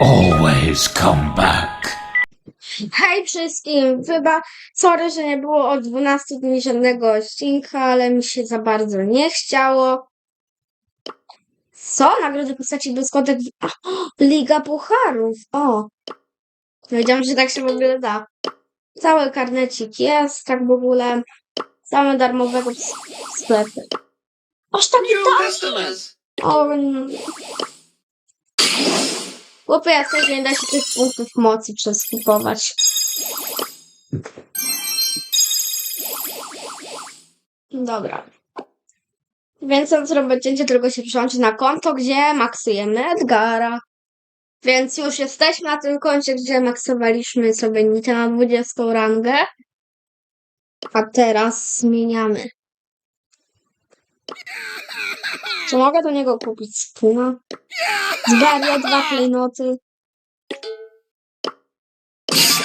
always come back. Hej wszystkim! Chyba, sorry, że nie było od 12 dni żadnego odcinka, ale mi się za bardzo nie chciało. Co? Nagrody postaci błyskotek Liga Pucharów! O! Wiedziałam, że tak się w ogóle da. Cały karnecik jest, tak w ogóle. Same darmowego w sklepie. Aż tak New customers. o. Chłopie, jak nie da się tych punktów mocy przeskupować. Dobra. Więc on zrobię cięcie, tylko się przyłączy na konto, gdzie maksujemy Edgara. Więc już jesteśmy na tym koncie, gdzie maksowaliśmy sobie Nita na 20 rangę. A teraz zmieniamy. Czy mogę do niego kupić spuna? Zbarię dwa klejnoty.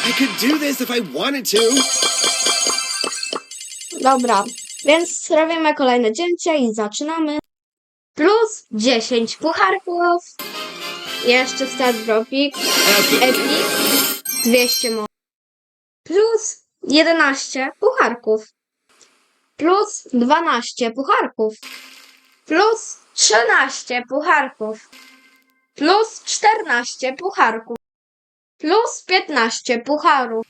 I could do this if I wanted to. Dobra, więc robimy kolejne cięcie i zaczynamy. Plus 10 pucharków. Jeszcze start dropik. Epic. Epic. 200 mo. Plus 11 pucharków. Plus 12 pucharków. Plus 13 pucharków. Plus 14 pucharków. Plus 15 pucharów.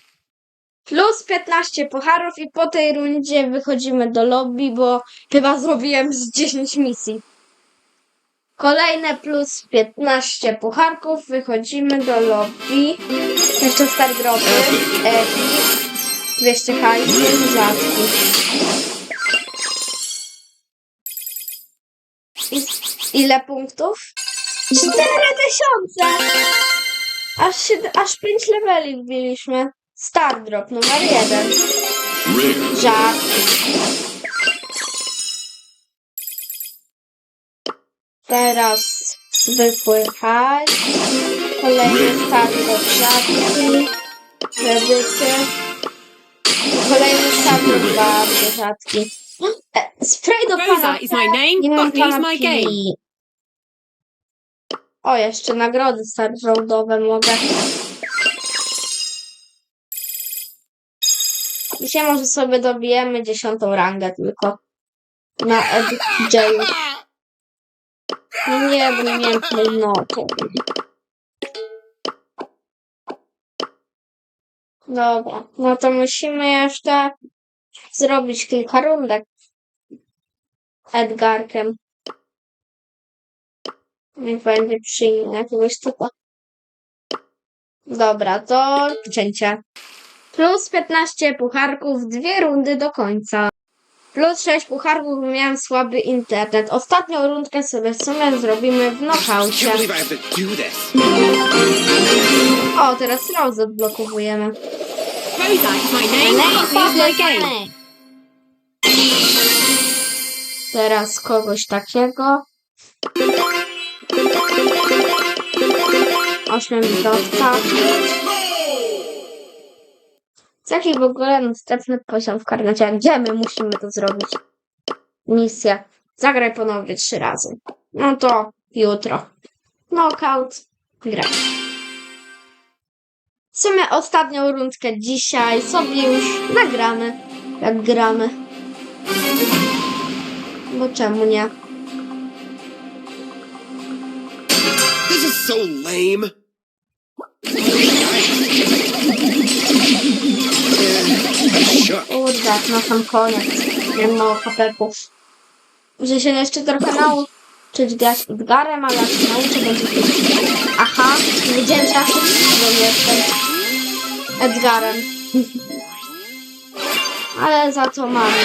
Plus 15 pucharów i po tej rundzie wychodzimy do lobby, bo chyba zrobiłem z 10 misji. Kolejne plus 15 pucharków, wychodzimy do lobby. Jeszcze star dropy, epic, 200 hajsów, rzadki. Ile punktów? 4000! Aż, się, aż 5 leveli wbiliśmy. Star drop numer 1. Rare. Żart. Teraz zwykły hajs. Kolejny star drop rzadki. Kredyty. Kolejny star drop bardzo rzadki. E, Spray do Rosa pana is my name, Botany is my game. O, jeszcze nagrody starroadowe mogę. Dzisiaj może sobie dobijemy dziesiątą rangę tylko. Na EdJ'u. No nie, bo nie miałem. Dobra, no to musimy jeszcze zrobić kilka rundek. Edgarkiem. Niech będzie przyjmie jakiegoś typa. Dobra, to cięcie. Plus 15 pucharków, dwie rundy do końca. Plus 6 pucharków, bo miałem słaby internet. Ostatnią rundkę sobie w sumie zrobimy w do this. O, teraz Rose odblokowujemy. Teraz kogoś takiego. Ośmiobitowca. Jaki w ogóle następny poziom w karnecie? Gdzie my musimy to zrobić? Misja. Zagraj ponownie trzy razy. No to jutro. Knockout. Graj. Sumie ostatnią rundkę dzisiaj sobie już nagramy, jak gramy. Bo czemu nie? This is so lame. Kurde, na sam koniec. Nie mam mało kapeków. Muszę się jeszcze trochę nauczyć grać Edgarem, ale jak się nauczę, będzie... Aha, wiedziałem, że ja jestem. Edgarem. Ale za to mamy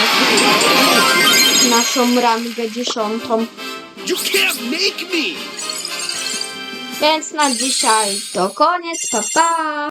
naszą rangę dziesiątą. You can't make me. Więc na dzisiaj to koniec, pa pa!